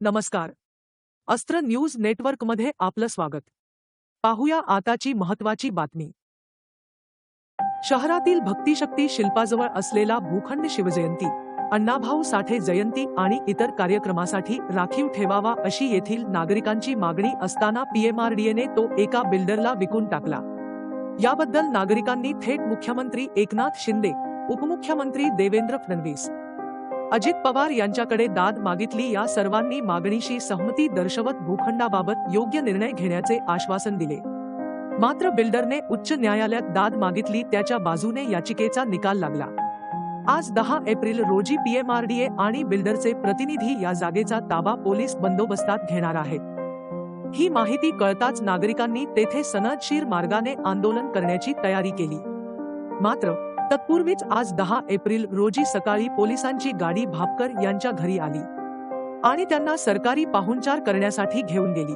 नमस्कार. अस्त्र न्यूज नेटवर्कमध्ये आपलं स्वागत. पाहूया आताची महत्वाची बातमी. शहरातील भक्तिशक्ती शिल्पाजवळ असलेला भूखंड शिवजयंती अण्णाभाऊ साठे जयंती आणि इतर कार्यक्रमासाठी राखीव ठेवावा अशी येथील नागरिकांची मागणी असताना पीएमआरडीएने तो एका बिल्डरला विकून टाकला. याबद्दल नागरिकांनी थेट मुख्यमंत्री एकनाथ शिंदे उपमुख्यमंत्री देवेंद्र फडणवीस अजित पवार यांच्याकडे दाद मागितली. या सर्वांनी मागणीशी सहमती दर्शवत भूखंडाबाबत योग्य निर्णय घेण्याचे आश्वासन दिले. मात्र बिल्डरने उच्च न्यायालयात दाद मागितली. त्याच्या बाजूने याचिकेचा निकाल लागला. आज दहा एप्रिल रोजी पीएमआरडीए आणि बिल्डरचे प्रतिनिधी या जागेचा ताबा पोलीस बंदोबस्तात घेणार आहेत. ही माहिती कळताच नागरिकांनी तेथे सनदशीर मार्गाने आंदोलन करण्याची तयारी केली. मात्र तत्पूर्वीच आज दहा एप्रिल रोजी सकाळी पोलिसांची गाडी भापकर यांच्या घरी आली आणि त्यांना सरकारी पाहुणचार करण्यासाठी घेऊन गेली.